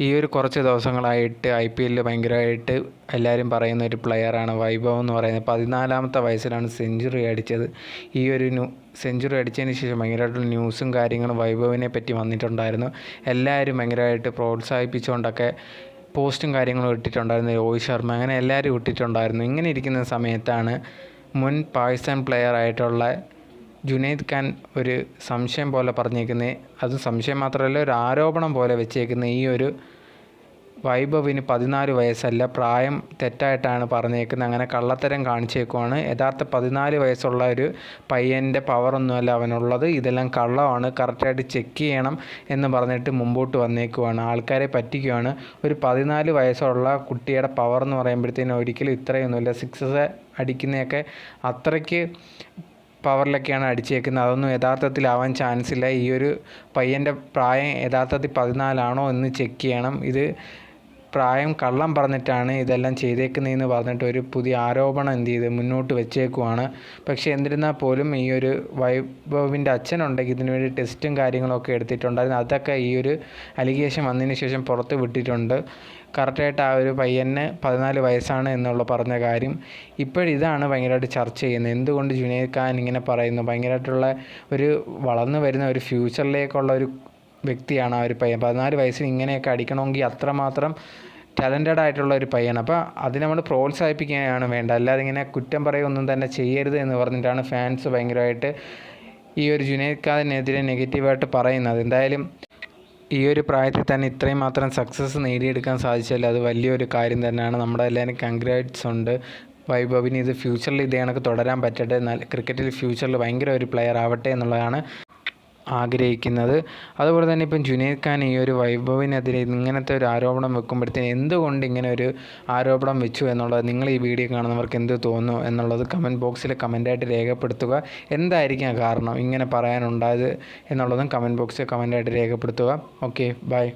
ഈ ഒരു കുറച്ച് ദിവസങ്ങളായിട്ട് ഐ പി എല്ലിൽ ഭയങ്കരമായിട്ട് എല്ലാവരും പറയുന്ന ഒരു പ്ലെയറാണ് വൈഭവ് എന്ന് പറയുന്നത്. പതിനാലാമത്തെ വയസ്സിലാണ് സെഞ്ചുറി അടിച്ചത്. ഈ ഒരു ന്യൂ സെഞ്ചുറി അടിച്ചതിന് ശേഷം ഭയങ്കരമായിട്ടുള്ള ന്യൂസും കാര്യങ്ങളും വൈഭവിനെ പറ്റി വന്നിട്ടുണ്ടായിരുന്നു. എല്ലാവരും ഭയങ്കരമായിട്ട് പ്രോത്സാഹിപ്പിച്ചുകൊണ്ടൊക്കെ പോസ്റ്റും കാര്യങ്ങളും ഇട്ടിട്ടുണ്ടായിരുന്നു. രോഹിത് ശർമ്മ അങ്ങനെ എല്ലാവരും ഇട്ടിട്ടുണ്ടായിരുന്നു. ഇങ്ങനെ ഇരിക്കുന്ന സമയത്താണ് മുൻ പാകിസ്ഥാൻ പ്ലെയർ ആയിട്ടുള്ള ജുനൈദ് ഖാൻ ഒരു സംശയം പോലെ പറഞ്ഞേക്കുന്നത് അത് സംശയം മാത്രമല്ല ഒരു ആരോപണം പോലെ വെച്ചേക്കുന്ന. ഈ ഒരു വൈഭവിന് പതിനാല് വയസ്സല്ല പ്രായം തെറ്റായിട്ടാണ് പറഞ്ഞേക്കുന്നത് അങ്ങനെ കള്ളത്തരം കാണിച്ചേക്കുവാണ്. യഥാർത്ഥ പതിനാല് വയസ്സുള്ള ഒരു പയ്യന്റെ പവറൊന്നുമല്ല അവനുള്ളത്. ഇതെല്ലാം കള്ളമാണ്. കറക്റ്റായിട്ട് ചെക്ക് ചെയ്യണം എന്ന് പറഞ്ഞിട്ട് മുമ്പോട്ട് വന്നേക്കുവാണ്. ആൾക്കാരെ പറ്റിക്കുവാണ്. ഒരു പതിനാല് വയസ്സുള്ള കുട്ടിയുടെ പവർ എന്ന് പറയുമ്പോഴത്തേനും ഒരിക്കലും ഇത്രയൊന്നുമില്ല. സിക്സസ് അടിക്കുന്നതൊക്കെ അത്രയ്ക്ക് പവറിലൊക്കെയാണ് അടിച്ചേക്കുന്നത്. അതൊന്നും യഥാർത്ഥത്തിലാവാൻ ചാൻസ് ഇല്ല ഈ ഒരു പയ്യന്റെ പ്രായം യഥാർത്ഥത്തിൽ പതിനാലാണോ എന്ന് ചെക്ക് ചെയ്യണം. ഇത് പ്രായം കള്ളം പറഞ്ഞിട്ടാണ് ഇതെല്ലാം ചെയ്തേക്കുന്നതെന്ന് പറഞ്ഞിട്ട് ഒരു പുതിയ ആരോപണം എന്ത് ചെയ്ത് മുന്നോട്ട് വെച്ചേക്കുവാണ്. പക്ഷേ എന്നിരുന്നാൽ പോലും ഈ ഒരു വൈഭവിന്റെ അച്ഛനുണ്ടെങ്കിൽ ഇതിനു വേണ്ടി ടെസ്റ്റും കാര്യങ്ങളൊക്കെ എടുത്തിട്ടുണ്ടായിരുന്നു അതൊക്കെ ഈ ഒരു അലിഗേഷൻ വന്നതിന് ശേഷം പുറത്ത് വിട്ടിട്ടുണ്ട്. കറക്റ്റായിട്ട് ആ ഒരു പയ്യന് പതിനാല് വയസ്സാണ് എന്നുള്ള പറഞ്ഞ കാര്യം ഇപ്പോഴിതാണ് ഭയങ്കരമായിട്ട് ചർച്ച ചെയ്യുന്നത്. എന്തുകൊണ്ട് ജുനൈദ് ഖാൻ ഇങ്ങനെ പറയുന്നു? ഭയങ്കരമായിട്ടുള്ള ഒരു വളർന്നു വരുന്ന ഒരു ഫ്യൂച്ചറിലേക്കുള്ള ഒരു വ്യക്തിയാണ് ആ ഒരു പയ്യൻ. പതിനാല് വയസ്സിൽ ഇങ്ങനെയൊക്കെ അടിക്കണമെങ്കിൽ അത്രമാത്രം ടാലന്റഡ് ആയിട്ടുള്ള ഒരു പയ്യനാണ്. അപ്പോൾ അതിനെ നമ്മൾ പ്രോത്സാഹിപ്പിക്കുകയാണ് വേണ്ട അല്ലാതെ ഇങ്ങനെ കുറ്റം പറയുകയൊന്നും തന്നെ ചെയ്യരുത് എന്ന് പറഞ്ഞിട്ടാണ് ഫാൻസ് ഭയങ്കരമായിട്ട് ഈ ഒരു ജുനൈദ് ഖാദിനെതിരെ നെഗറ്റീവായിട്ട് പറയുന്നത്. എന്തായാലും ഈ ഒരു പ്രായത്തിൽ തന്നെ ഇത്രയും മാത്രം സക്സസ് നേടിയെടുക്കാൻ സാധിച്ചാൽ അത് വലിയൊരു കാര്യം തന്നെയാണ്. നമ്മുടെ എല്ലാവരും കൺഗ്രാറ്റ്സ് ഉണ്ട്. വൈഭവിന് ഇത് ഫ്യൂച്ചറിൽ ഇതേ കണക്ക് തുടരാൻ പറ്റട്ടെ. നല്ല ക്രിക്കറ്റിൽ ഫ്യൂച്ചറിൽ ഭയങ്കര ഒരു പ്ലെയർ ആവട്ടെ എന്നുള്ളതാണ് ആഗ്രഹിക്കുന്നത്. അതുപോലെ തന്നെ ഇപ്പം ജുനൈദ് ഖാൻ ഈ ഒരു വൈഭവിനെതിരെ ഇങ്ങനത്തെ ഒരു ആരോപണം വെക്കുമ്പോഴത്തേന് എന്തുകൊണ്ട് ഇങ്ങനെ ഒരു ആരോപണം വെച്ചു എന്നുള്ളത് നിങ്ങൾ ഈ വീഡിയോ കാണുന്നവർക്ക് എന്ത് തോന്നുന്നു എന്നുള്ളത് കമന്റ് ബോക്സിൽ കമന്റായിട്ട് രേഖപ്പെടുത്തുക. എന്തായിരിക്കാം കാരണം? ഇങ്ങനെ പറയാനുണ്ടായത് എന്നുള്ളതും കമന്റ് ബോക്സിൽ കമന്റായിട്ട് രേഖപ്പെടുത്തുക. Okay bye.